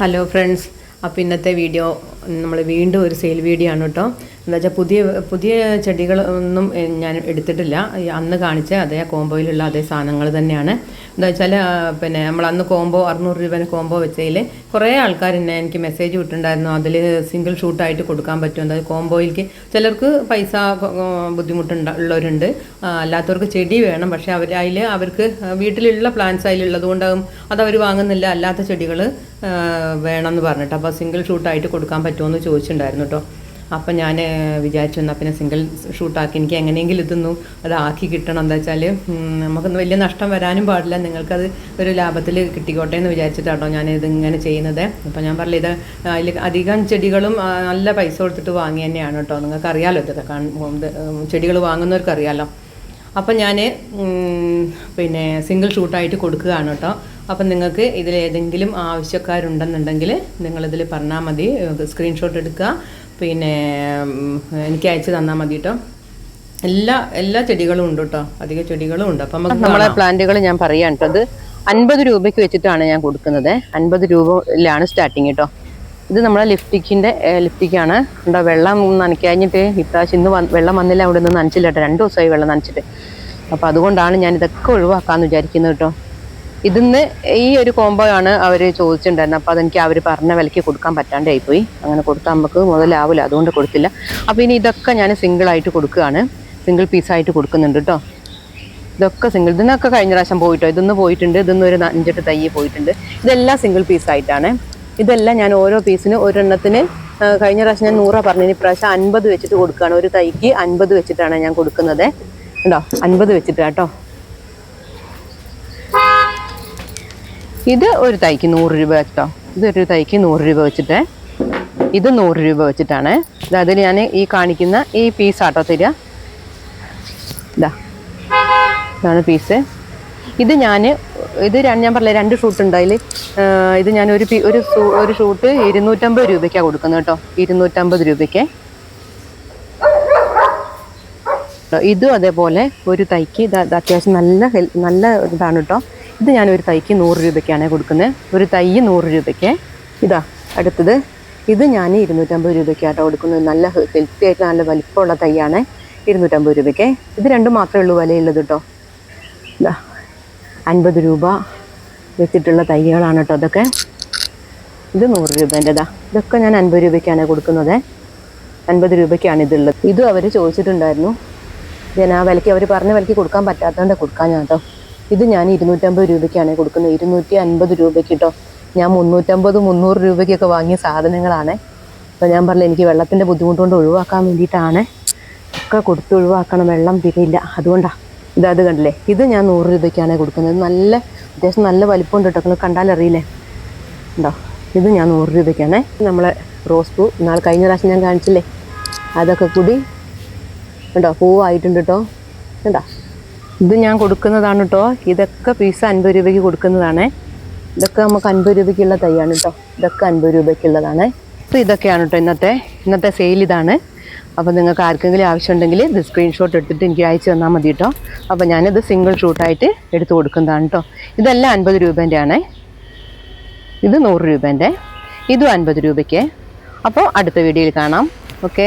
Hello friends അപ്പോൾ ഇന്നത്തെ video നമ്മൾ വീണ്ടും ഒരു സെയിൽ വീഡിയോ ആണ് കേട്ടോ എന്താ വെച്ചാൽ പുതിയ പുതിയ ചെടികളൊന്നും ഞാൻ എടുത്തിട്ടില്ല. അന്ന് കാണിച്ച അതേ കോമ്പോയിലുള്ള അതേ സാധനങ്ങൾ തന്നെയാണ്. എന്താ വെച്ചാൽ പിന്നെ നമ്മൾ അന്ന് കോംബോ അറുന്നൂറ് രൂപേന്റെ കോംബോ വെച്ചതിൽ കുറേ ആൾക്കാർ എന്നെ എനിക്ക് മെസ്സേജ് വിട്ടിട്ടുണ്ടായിരുന്നു. അതിൽ സിംഗിൾ ഷൂട്ടായിട്ട് കൊടുക്കാൻ പറ്റും അതായത് കോംബോയിലേക്ക് ചിലർക്ക് പൈസ ബുദ്ധിമുട്ടുണ്ട് ഉള്ളവരുണ്ട്. അല്ലാത്തവർക്ക് ചെടി വേണം. പക്ഷേ അവർ അതിൽ അവർക്ക് വീട്ടിലുള്ള പ്ലാന്റ്സ് അതിലുള്ളത് കൊണ്ടാകും അതവർ വാങ്ങുന്നില്ല. അല്ലാത്ത ചെടികൾ വേണമെന്ന് പറഞ്ഞിട്ട്. അപ്പോൾ സിംഗിൾ ഷൂട്ടായിട്ട് കൊടുക്കാൻ പറ്റുമോ എന്ന് ചോദിച്ചിട്ടുണ്ടായിരുന്നു കേട്ടോ അപ്പം ഞാൻ വിചാരിച്ചു എന്നാൽ പിന്നെ സിംഗിൾ ഷൂട്ടാക്കി എനിക്ക് എങ്ങനെയെങ്കിലും ഇതൊന്നും അതാക്കി കിട്ടണം. എന്താ വെച്ചാൽ നമുക്കൊന്നും വലിയ നഷ്ടം വരാനും പാടില്ല. നിങ്ങൾക്കത് ഒരു ലാഭത്തിൽ കിട്ടിക്കോട്ടെ എന്ന് വിചാരിച്ചിട്ടാണോ ഞാൻ ഇതിങ്ങനെ ചെയ്യുന്നത്. അപ്പം ഞാൻ പറഞ്ഞില്ല ഇത് അതിൽ അധികം ചെടികളും നല്ല പൈസ കൊടുത്തിട്ട് വാങ്ങി തന്നെയാണ് കേട്ടോ. നിങ്ങൾക്ക് അറിയാലോ ഇതൊക്കെ ചെടികൾ വാങ്ങുന്നവർക്ക് അറിയാലോ അപ്പം ഞാൻ പിന്നെ സിംഗിൾ ഷൂട്ടായിട്ട് കൊടുക്കുകയാണ് കേട്ടോ. അപ്പം നിങ്ങൾക്ക് ഇതിൽ ഏതെങ്കിലും ആവശ്യക്കാരുണ്ടെന്നുണ്ടെങ്കിൽ നിങ്ങളിതിൽ പറഞ്ഞാൽ മതി. സ്ക്രീൻഷോട്ട് എടുക്കുക. പിന്നെ എനിക്ക് അയച്ചു തന്നാൽ മതി കേട്ടോ എല്ലാ എല്ലാ ചെടികളും ഉണ്ട് കേട്ടോ അധിക ചെടികളും ഉണ്ട്. അപ്പം നമുക്ക് നമ്മളെ പ്ലാന്റുകൾ ഞാൻ പറയാണ് കേട്ടോ അത് അൻപത് രൂപയ്ക്ക് വെച്ചിട്ടാണ് ഞാൻ കൊടുക്കുന്നത്. അൻപത് രൂപയിലാണ് സ്റ്റാർട്ടിങ് കേട്ടോ ഇത് നമ്മളെ ലിഫ്റ്റിക്കിന്റെ ലിഫ്റ്റിക്കാണ് ഉണ്ടോ? വെള്ളം നനയ്ക്കഴിഞ്ഞിട്ട് ഇപ്രാവശ്യം ഇന്ന് വെള്ളം വന്നില്ല അവിടെ നിന്ന് നനച്ചില്ല കേട്ടോ രണ്ട് ദിവസമായി വെള്ളം നനച്ചിട്ട്. അപ്പോൾ അതുകൊണ്ടാണ് ഞാൻ ഇതൊക്കെ ഒഴിവാക്കാമെന്ന് വിചാരിക്കുന്നത് കേട്ടോ ഇതിന്ന് ഈ ഒരു കോംബോ ആണ് അവർ ചോദിച്ചിട്ടുണ്ടായിരുന്നത് അപ്പോൾ അതെനിക്ക് അവർ പറഞ്ഞ വിലയ്ക്ക് കൊടുക്കാൻ പറ്റാണ്ടായി പോയി അങ്ങനെ കൊടുത്താൽ നമുക്ക് മുതലാവില്ല അതുകൊണ്ട് കൊടുത്തില്ല. അപ്പോൾ ഇനി ഇതൊക്കെ ഞാൻ സിംഗിളായിട്ട് കൊടുക്കുകയാണ്. സിംഗിൾ പീസായിട്ട് കൊടുക്കുന്നുണ്ട് കേട്ടോ ഇതൊക്കെ സിംഗിൾ ഇതിനൊക്കെ കഴിഞ്ഞ പ്രാവശ്യം പോയിട്ടോ? ഇതൊന്ന് പോയിട്ടുണ്ട്. ഇതൊന്നും ഒരു അഞ്ചെട്ട് തയ്യ് പോയിട്ടുണ്ട്. ഇതെല്ലാം സിംഗിൾ പീസായിട്ടാണ് ഇതെല്ലാം ഞാൻ ഓരോ പീസിന് ഒരെണ്ണത്തിന് കഴിഞ്ഞ പ്രാവശ്യം ഞാൻ നൂറാ പറഞ്ഞു. ഇനി പ്രാവശ്യം അൻപത് വെച്ചിട്ട് കൊടുക്കുകയാണ്. ഒരു തൈക്ക് അൻപത് വെച്ചിട്ടാണ് ഞാൻ കൊടുക്കുന്നത്. ഉണ്ടോ അൻപത് വെച്ചിട്ട് കേട്ടോ ഇത് ഒരു തൈക്ക് നൂറ് രൂപ കേട്ടോ ഇതൊരു തൈക്ക് നൂറ് രൂപ വെച്ചിട്ട്. ഇത് നൂറ് രൂപ വെച്ചിട്ടാണ്. അതായത് ഞാൻ ഈ കാണിക്കുന്ന ഈ പീസ് ആട്ടോ തരിക. ഇതാ ഇതാണ് പീസ് ഇത് ഞാൻ ഇത് ഞാൻ പറഞ്ഞില്ല രണ്ട് ഷൂട്ട് ഉണ്ട് അതിൽ. ഇത് ഞാൻ ഒരു പി ഒരു ഒരു ഷൂട്ട് ഇരുന്നൂറ്റമ്പത് രൂപയ്ക്കാണ് കൊടുക്കുന്നത് കേട്ടോ. ഇരുന്നൂറ്റമ്പത് രൂപയ്ക്ക്. ഇതും അതേപോലെ ഒരു തൈക്ക് ഇത് അത് അത്യാവശ്യം നല്ല നല്ല ഇതാണ് കേട്ടോ. ഇത് ഞാൻ ഒരു തൈക്ക് നൂറ് രൂപയ്ക്കാണ് കൊടുക്കുന്നത്. ഒരു തൈ നൂറ് രൂപയ്ക്ക്. ഇതാ അടുത്തത്. ഇത് ഞാൻ ഇരുന്നൂറ്റമ്പത് രൂപയ്ക്കാട്ടോ കൊടുക്കുന്നത്. നല്ല ഹെൽത്തി ആയിട്ട് നല്ല വലിപ്പമുള്ള തൈയാണ്. ഇരുന്നൂറ്റമ്പത് രൂപയ്ക്ക്. ഇത് രണ്ടും മാത്രമേ ഉള്ളൂ വിലയുള്ളത് കേട്ടോ. ഇതാ അൻപത് രൂപ വെച്ചിട്ടുള്ള തൈകളാണ് കേട്ടോ അതൊക്കെ ഇത് നൂറ് രൂപേന്റെതാ ഇതൊക്കെ ഞാൻ അൻപത് രൂപയ്ക്കാണ് കൊടുക്കുന്നത്. അൻപത് രൂപയ്ക്കാണ് ഇതുള്ളത്. ഇതും അവർ ചോദിച്ചിട്ടുണ്ടായിരുന്നു. ഞാൻ ആ വിലയ്ക്ക്? അവർ പറഞ്ഞ വിലയ്ക്ക് കൊടുക്കാൻ പറ്റാത്തതുകൊണ്ട് കൊടുക്കാൻ ഞാൻ കേട്ടോ ഇത് ഞാൻ ഇരുന്നൂറ്റമ്പത് രൂപയ്ക്കാണ് കൊടുക്കുന്നത്. ഇരുന്നൂറ്റി അൻപത് രൂപയ്ക്ക് കേട്ടോ ഞാൻ മുന്നൂറ്റമ്പത് മുന്നൂറ് രൂപയ്ക്കൊക്കെ വാങ്ങിയ സാധനങ്ങളാണ്. അപ്പോൾ ഞാൻ പറഞ്ഞില്ല എനിക്ക് വെള്ളത്തിന്റെ ബുദ്ധിമുട്ട് കൊണ്ട് ഒഴിവാക്കാൻ വേണ്ടിയിട്ടാണ്. ഒക്കെ കൊടുത്ത് ഒഴിവാക്കണം. വെള്ളം തികയില്ല. അതുകൊണ്ടാണ് ഇതത് കണ്ടില്ലേ? ഇത് ഞാൻ നൂറ് രൂപയ്ക്കാണ് കൊടുക്കുന്നത്. നല്ല അത്യാവശ്യം നല്ല വലിപ്പമുണ്ട് കേട്ടോ നിങ്ങൾ കണ്ടാലറിയില്ലേ? ഉണ്ടോ ഇത് ഞാൻ നൂറ് രൂപയ്ക്കാണ്. നമ്മളെ റോസ് പൂ നാൾ കഴിഞ്ഞ പ്രാവശ്യം ഞാൻ കാണിച്ചില്ലേ? അതൊക്കെ കൂടി ഉണ്ടോ പൂവായിട്ടുണ്ട് കേട്ടോ കേട്ടോ ഇത് ഞാൻ കൊടുക്കുന്നതാണ് കേട്ടോ ഇതൊക്കെ പീസ് അൻപത് രൂപയ്ക്ക് കൊടുക്കുന്നതാണ്. ഇതൊക്കെ നമുക്ക് അൻപത് രൂപയ്ക്കുള്ള തൈയാണ് കേട്ടോ ഇതൊക്കെ അൻപത് രൂപയ്ക്കുള്ളതാണ്. അപ്പോൾ ഇതൊക്കെയാണ് കേട്ടോ ഇന്നത്തെ. ഇന്നത്തെ സെയിൽ ഇതാണ്. അപ്പോൾ നിങ്ങൾക്ക് ആർക്കെങ്കിലും ആവശ്യമുണ്ടെങ്കിൽ ഇത് സ്ക്രീൻഷോട്ട് എടുത്തിട്ട് എനിക്ക് അയച്ചു തന്നാൽ മതി കേട്ടോ അപ്പോൾ ഞാനിത് സിംഗിൾ ഷൂട്ടായിട്ട് എടുത്ത് കൊടുക്കുന്നതാണ് കേട്ടോ ഇതെല്ലാം അൻപത് രൂപേന്റെ ആണ് ഇത് നൂറ് രൂപേന്റെ. ഇതും അൻപത് രൂപയ്ക്ക്. അപ്പോൾ അടുത്ത വീഡിയോയിൽ കാണാം. ഓക്കെ